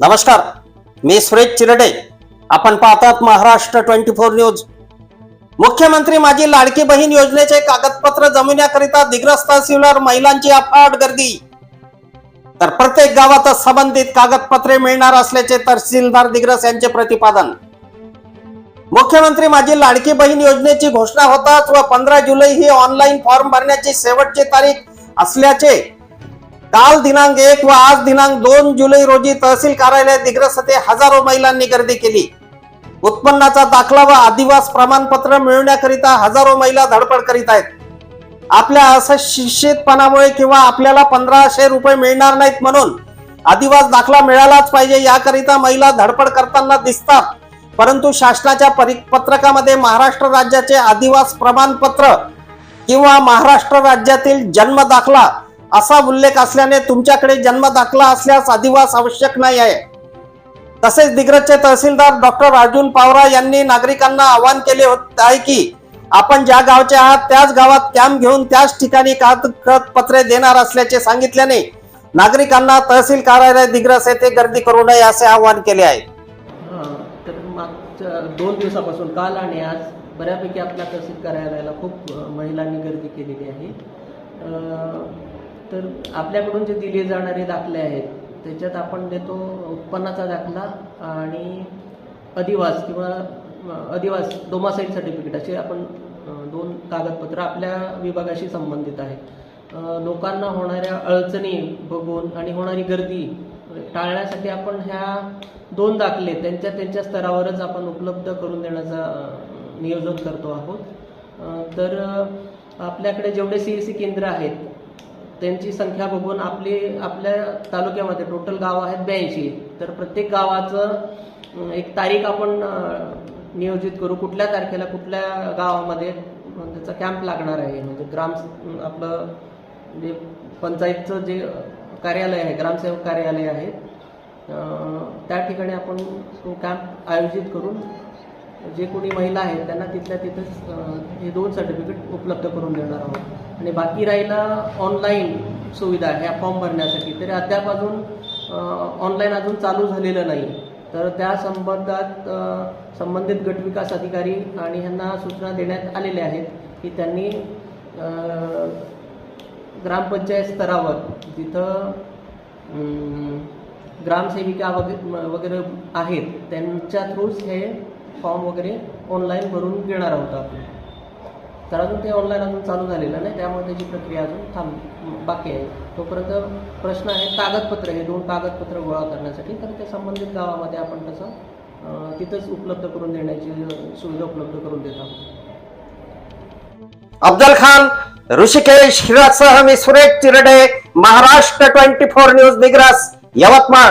नमस्कार मी सुरेश चिरडे. आपण पाहतात महाराष्ट्र ट्वेंटी फोर न्यूज. मुख्यमंत्री माझी लाडकी बहीण योजनेचे कागदपत्र जमविण्याकरिता दिग्रस तहसीलवर महिलांची अफाट गर्दी. तर प्रत्येक गावातच संबंधित कागदपत्रे मिळणार असल्याचे तहसीलदार दिग्रस यांचे प्रतिपादन. मुख्यमंत्री माझी लाडकी बहीण योजनेची घोषणा होताच व पंधरा जुलै ही ऑनलाईन फॉर्म भरण्याची शेवटची तारीख असल्याचे काल दिनांक एक व आज दिनांक दोन जुलै रोजी तहसील कार्यालय दिग्रस येथे हजारो महिलांनी गर्दी केली. उत्पन्नाचा दाखला व आदिवास प्रमाणपत्र मिळवण्याकरिता हजारो महिला धडपड करीत आहेत. आपल्या असं शिक्षितपणामुळे किंवा आपल्याला पंधराशे रुपये मिळणार नाहीत म्हणून आदिवास दाखला मिळालाच पाहिजे याकरिता महिला धडपड करताना दिसतात. परंतु शासनाच्या परिपत्रकामध्ये महाराष्ट्र राज्याचे आदिवास प्रमाणपत्र किंवा महाराष्ट्र राज्यातील जन्म दाखला असा उल्लेख असल्याने तुमच्याकडे जन्म दाखला असल्यास अधिवास आवश्यक नाही आहे. तसेच दिग्रजचे तहसीलदार डॉक्टर अर्जुन पावरा यांनी नागरिकांना आवाहन केले होते आहे की आपण ज्या गावचे आहात त्याच गावात कॅम्प घेऊन त्याच ठिकाणी कागदपत्रे देणार असल्याचे सांगितल्याने नागरिकांना तहसील कार्यालय दिग्रस येथे गर्दी करू नये असे आवाहन केले आहे. तर मागच्या दोन दिवसापासून काल आणि आज बऱ्यापैकी आपल्या तहसील कार्यालयाला खूप महिलांनी गर्दी केलेली आहे. तर आपल्याकडून जे दिले जाणारे दाखले आहेत त्याच्यात आपण देतो उत्पन्नाचा दाखला आणि अधिवास किंवा अधिवास डोमासाईल सर्टिफिकेट असे आपण दोन कागदपत्र आपल्या विभागाशी संबंधित आहेत लोकांना होणाऱ्या अडचणी बघून आणि होणारी गर्दी टाळण्यासाठी आपण ह्या दोन दाखले त्यांच्या त्यांच्या स्तरावरच आपण उपलब्ध करून देण्याचा नियोजन करतो आहोत. तर आपल्याकडे जेवढे सी एस सी केंद्र आहेत त्यांची संख्या बघून आपली आपल्या तालुक्यामध्ये टोटल गाव आहेत ब्याऐंशी. तर प्रत्येक गावाचं एक तारीख आपण नियोजित करू. कुठल्या तारखेला कुठल्या गावामध्ये त्याचा कॅम्प लागणार आहे? म्हणजे ग्राम आपलं जे पंचायतचं जे कार्यालय आहे ग्रामसेवक कार्यालय आहे त्या ठिकाणी आपण तो कॅम्प आयोजित करून जे कोणी महिला आहेत त्यांना तिथल्या तिथंच हे दोन सर्टिफिकेट उपलब्ध करून देणार आहोत. आणि बाकी राहिला ऑनलाईन सुविधा ह्या फॉर्म भरण्यासाठी. तरी अद्याप अजून ऑनलाईन अजून चालू झालेलं नाही. तर त्या संबंधात संबंधित गटविकास अधिकारी आणि ह्यांना सूचना देण्यात आलेल्या आहेत की त्यांनी ग्रामपंचायत स्तरावर जिथं ग्रामसेविका वगैरे वगैरे आहेत त्यांच्या थ्रूच हे फॉर्म वगैरे ऑनलाईन भरून घेणार आहोत आपण. तर अजून ते ऑनलाईन अजून चालू झालेलं नाही त्यामुळे त्याची प्रक्रिया अजून थांब बाकी आहे. तोपर्यंत प्रश्न आहे कागदपत्र हे दोन कागदपत्र गोळा करण्यासाठी. तर ते संबंधित गावामध्ये आपण तसं तिथंच उपलब्ध करून देण्याची सुविधा उपलब्ध करून देत आहोत. अफजल खान ऋषिकेश हिरासह मी Suresh Chirde Maharashtra twenty four news Digras Yavatmal.